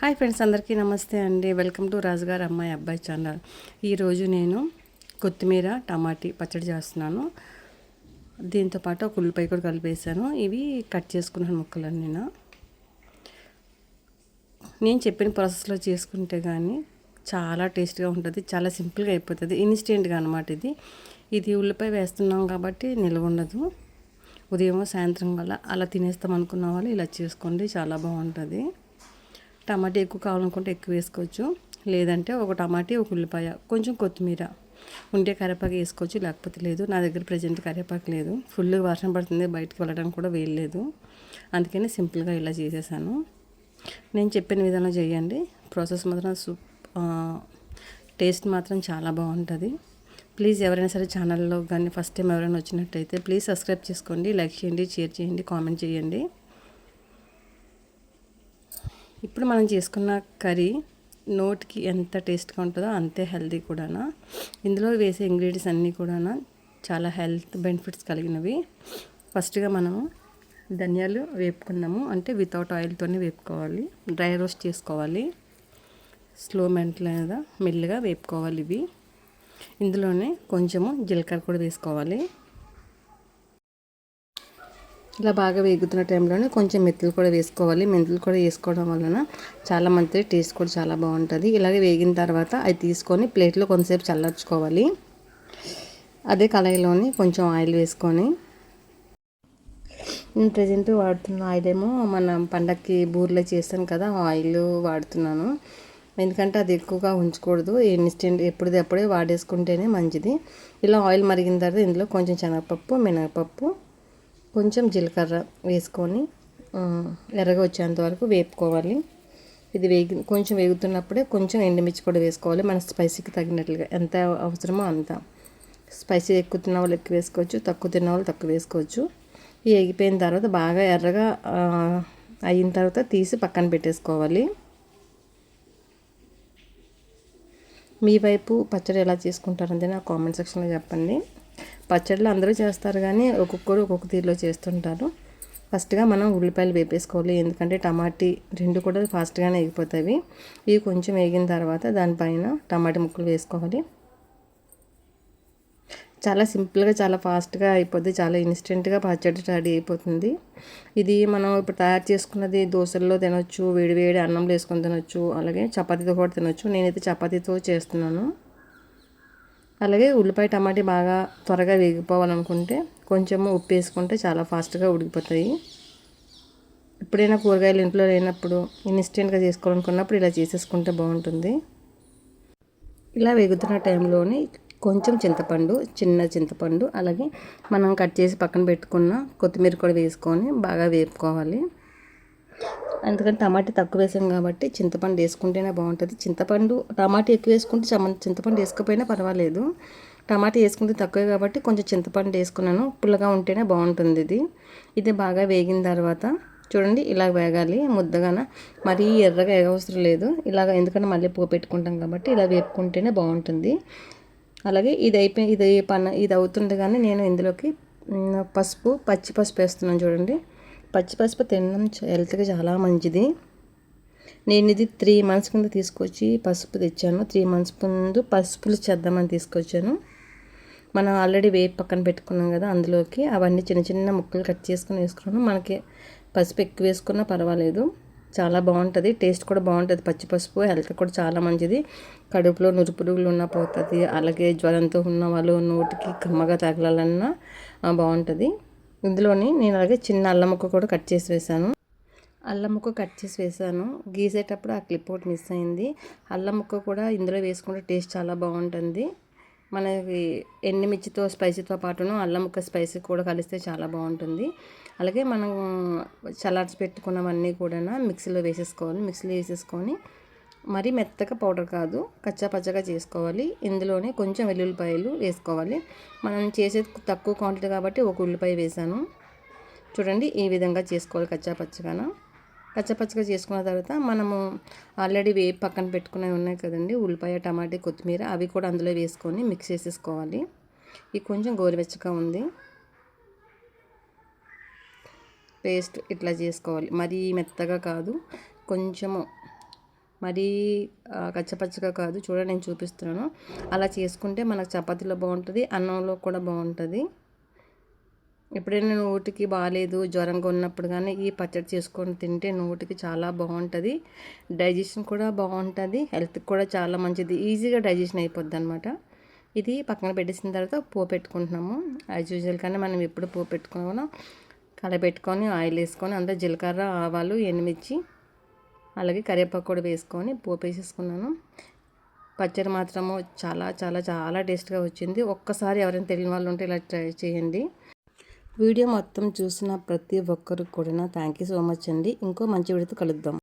Hi friends అందరికీ నమస్తే అండి. వెల్కమ్ టు రాజుగారు అమ్మాయి అబ్బాయి ఛానల్. ఈరోజు నేను కొత్తిమీర టమాటీ పచ్చడి చేస్తున్నాను. దీంతో పాటు ఒక ఉల్లిపాయ కూడా కలిపేసాను ఇవి కట్ చేసుకున్నాను ముక్కలన్నీ నేను చెప్పిన ప్రాసెస్లో చేసుకుంటే కానీ చాలా టేస్ట్గా ఉంటుంది చాలా సింపుల్గా అయిపోతుంది ఇన్స్టెంట్గా అనమాట ఇది. ఇది ఉల్లిపాయ వేస్తున్నాం కాబట్టి నిల్వ ఉండదు. ఉదయం సాయంత్రం వల్ల అలా తినేస్తాం అనుకున్న వాళ్ళు ఇలా చేసుకోండి చాలా బాగుంటుంది. టమాటా ఎక్కువ కావాలనుకుంటే ఎక్కువ వేసుకోవచ్చు. లేదంటే ఒక టమాటా ఒక ఉల్లిపాయ కొంచెం కొత్తిమీర ఉంటే కరివేపాకు వేసుకోవచ్చు. లేకపోతే లేదు నా దగ్గర ప్రజెంట్ కరివేపాకు లేదు. ఫుల్ వర్షం పడుతుంది బయటకు వెళ్ళడానికి కూడా వేయలేదు అందుకని సింపుల్గా ఇలా చేసేసాను. నేను చెప్పిన విధంగా చేయండి. ప్రాసెస్ మాత్రం సూప్ టేస్ట్ మాత్రం చాలా బాగుంటుంది. ప్లీజ్ ఎవరైనా సరే ఛానల్లో కానీ ఫస్ట్ టైం ఎవరైనా వచ్చినట్టయితే ప్లీజ్ సబ్స్క్రైబ్ చేసుకోండి లైక్ చేయండి షేర్ చేయండి కామెంట్ చేయండి. ఇప్పుడు మనం చేసుకున్న కర్రీ నోటికి ఎంత టేస్ట్గా ఉంటుందో అంతే హెల్తీ కూడానా. ఇందులో వేసే ఇంగ్రీడియంట్స్ అన్నీ కూడా చాలా హెల్త్ బెనిఫిట్స్ కలిగినవి. ఫస్ట్గా మనము ధనియాలు వేపుకున్నాము. అంటే వితౌట్ ఆయిల్తోనే వేపుకోవాలి. డ్రై రోస్ట్ చేసుకోవాలి. స్లో మెంట్ లేదా మెల్లగా వేపుకోవాలి ఇవి. ఇందులోనే కొంచెము జీలకర్ర కూడా వేసుకోవాలి. ఇలా బాగా వేగుతున్న టైంలోనే కొంచెం మెంతులు కూడా వేసుకోవాలి. మెంతులు కూడా వేసుకోవడం వలన చాలా మంచి టేస్ట్ కూడా చాలా బాగుంటుంది. ఇలాగే వేగిన తర్వాత అది తీసుకొని ప్లేట్లో కొంతసేపు చల్లర్చుకోవాలి. అదే కళాయిలోని కొంచెం ఆయిల్ వేసుకొని. నేను ప్రజెంట్ వాడుతున్న ఆయిల్ ఏమో మన పండక్కి బూర్లో చేస్తాను కదా ఆయిల్ వాడుతున్నాను. ఎందుకంటే అది ఎక్కువగా ఉంచకూడదు. ఇన్స్టెంట్ ఎప్పుడప్పుడే వాడేసుకుంటేనే మంచిది. ఇలా ఆయిల్ మరిగిన తర్వాత ఇందులో కొంచెం శనగపప్పు మినగపప్పు కొంచెం జీలకర్ర వేసుకొని ఎర్రగా వచ్చేంత వరకు వేపుకోవాలి. ఇది వేగి కొంచెం వేగుతున్నప్పుడే కొంచెం ఎండుమిర్చి కూడా వేసుకోవాలి. మన స్పైసీకి తగినట్లుగా ఎంత అవసరమో అంత. స్పైసీ ఎక్కువ తిన్న వాళ్ళు ఎక్కువ వేసుకోవచ్చు తక్కువ తిన్న వాళ్ళు తక్కువ వేసుకోవచ్చు. ఈ ఎగిపోయిన తర్వాత బాగా ఎర్రగా అయిన తర్వాత తీసి పక్కన పెట్టేసుకోవాలి. మీ వైపు పచ్చడి ఎలా చేసుకుంటారంటే నా కామెంట్ సెక్షన్లో చెప్పండి. పచ్చళ్ళు అందరూ చేస్తారు కానీ ఒక్కొక్కరు ఒక్కొక్క తీరులో చేస్తుంటారు. ఫస్ట్గా మనం ఉల్లిపాయలు వేపేసుకోవాలి. ఎందుకంటే టమాటీ రెండు కూడా ఫాస్ట్గానే వేగిపోతాయి. ఇవి కొంచెం వేగిన తర్వాత దానిపైన టమాటా ముక్కలు వేసుకోవాలి. చాలా సింపుల్గా చాలా ఫాస్ట్గా అయిపోద్ది. చాలా ఇన్స్టెంట్గా పచ్చడి రెడీ అయిపోతుంది. ఇది మనం ఇప్పుడు తయారు చేసుకున్నది దోశల్లో తినొచ్చు వేడి వేడి అన్నంలో వేసుకొని తినొచ్చు అలాగే చపాతీతో కూడా తినొచ్చు. నేనైతే చపాతీతో చేస్తున్నాను. అలాగే ఉల్లిపాయ టమాటీ బాగా త్వరగా వేగిపోవాలనుకుంటే కొంచెము ఉప్పు వేసుకుంటే చాలా ఫాస్ట్గా ఉడికిపోతాయి. ఎప్పుడైనా కూరగాయలు ఇంట్లో లేనప్పుడు ఇన్స్టెంట్గా చేసుకోవాలనుకున్నప్పుడు ఇలా చేసేసుకుంటే బాగుంటుంది. ఇలా వేగుతున్న టైంలోని కొంచెం చింతపండు చిన్న చింతపండు అలాగే మనం కట్ చేసి పక్కన పెట్టుకున్న కొత్తిమీర కూడా వేసుకొని బాగా వేపుకోవాలి. ఎందుకంటే టమాటా తక్కువ వేసాం కాబట్టి చింతపండు వేసుకుంటేనే బాగుంటుంది. చింతపండు టమాటా ఎక్కువ వేసుకుంటే చింతపండు వేసుకపోయినా పర్వాలేదు. టమాటా వేసుకుంటే తక్కువే కాబట్టి కొంచెం చింతపండు వేసుకున్నాను. పుల్లగా ఉంటేనే బాగుంటుంది ఇది. ఇది బాగా వేగిన తర్వాత చూడండి ఇలా వేగాలి ముద్దగాన. మరీ ఎర్రగా అవసరం లేదు. ఇలాగ ఎందుకంటే మళ్ళీ పువ్వు పెట్టుకుంటాం కాబట్టి ఇలా వేపుకుంటేనే బాగుంటుంది. అలాగే ఇది అయిపోయి ఇది పన్న ఇది అవుతుండగానే నేను ఇందులోకి పసుపు పచ్చి పసుపు వేస్తున్నాను చూడండి. పచ్చి పసుపు తినడం హెల్త్కి చాలా మంచిది. నేను ఇది త్రీ మంత్స్ కింద తీసుకొచ్చి పసుపు తెచ్చాను. త్రీ మంత్స్ ముందు పసుపులు చేద్దామని తీసుకొచ్చాను. మనం ఆల్రెడీ వేపు పక్కన పెట్టుకున్నాం కదా అందులోకి. అవన్నీ చిన్న చిన్న ముక్కలు కట్ చేసుకుని వేసుకున్నాను. మనకి పసుపు ఎక్కువ వేసుకున్నా పర్వాలేదు. చాలా బాగుంటుంది. టేస్ట్ కూడా బాగుంటుంది. పచ్చి పసుపు హెల్త్ కూడా చాలా మంచిది. కడుపులో నురుపురుగులు ఉన్న పోతుంది. అలాగే జ్వరంతో ఉన్న వాళ్ళు నోటికి కమ్మగా తగలాలన్నా బాగుంటుంది. ఇందులోని నేను అలాగే చిన్న అల్లం ముక్క కూడా కట్ చేసి వేసాను అల్లం ముక్క కట్ చేసి వేసాను గీసేటప్పుడు ఆ క్లిప్ ఒకటి మిస్ అయింది. అల్లం ముక్క కూడా ఇందులో వేసుకుంటే టేస్ట్ చాలా బాగుంటుంది. మనకి ఎండుమిర్చితో స్పైసీతో పాటును అల్లం ముక్క స్పైసీ కూడా కలిస్తే చాలా బాగుంటుంది. అలాగే మనం చల్లార్చి పెట్టుకున్నవన్నీ కూడా మిక్సీలో వేసేసుకోవాలి. మిక్సీలో వేసేసుకొని మరీ మెత్తగా పౌడర్ కాదు కచ్చా పచ్చగా చేసుకోవాలి. ఇందులోనే కొంచెం వెల్లుల్లిపాయలు వేసుకోవాలి. మనం చేసేది తక్కువ క్వాంటిటీ కాబట్టి ఒక ఉల్లిపాయ వేసాను. చూడండి ఈ విధంగా చేసుకోవాలి కచ్చా పచ్చగాన. కచ్చా పచ్చగా చేసుకున్న తర్వాత మనము ఆల్రెడీ వేపు పక్కన పెట్టుకునేవి ఉన్నాయి కదండి ఉల్లిపాయ టమాటా కొత్తిమీర అవి కూడా అందులో వేసుకొని మిక్స్ చేసేసుకోవాలి. ఇది కొంచెం గోరువెచ్చగా ఉంది. పేస్ట్ ఇట్లా చేసుకోవాలి. మరీ మెత్తగా కాదు కొంచెము మరీ కచ్చపచ్చగా కాదు. చూడండి నేను చూపిస్తున్నాను. అలా చేసుకుంటే మనకు చపాతీలో బాగుంటుంది అన్నంలో కూడా బాగుంటుంది. ఎప్పుడైనా నోటికి బాగాలేదు జ్వరంగా ఉన్నప్పుడు కానీ ఈ పచ్చడి చేసుకొని తింటే నోటికి చాలా బాగుంటుంది. డైజెషన్ కూడా బాగుంటుంది హెల్త్కి కూడా చాలా మంచిది. ఈజీగా డైజెషన్ అయిపోద్ది అనమాట ఇది పక్కన పెట్టేసిన తర్వాత పో పెట్టుకుంటున్నాము. యాజ్ యూజువల్ కానీ మనం ఎప్పుడు పో పెట్టుకున్నామో కలపెట్టుకొని ఆయిల్ వేసుకొని అంతా జీలకర్ర ఆవాలు ఎండుమిర్చి అలాగే కరివేపాకు కూడా వేసుకొని పోపు వేసేసుకున్నాను పచ్చడి మాత్రము చాలా చాలా చాలా టేస్ట్గా వచ్చింది. ఒక్కసారి ఎవరైనా తెలియని వాళ్ళు ఉంటే ఇలా ట్రై చేయండి. వీడియో మొత్తం చూసిన ప్రతి ఒక్కరికి కూడా థ్యాంక్ యూ సో మచ్ అండి. ఇంకో మంచి వీడియోతో కలుద్దాం.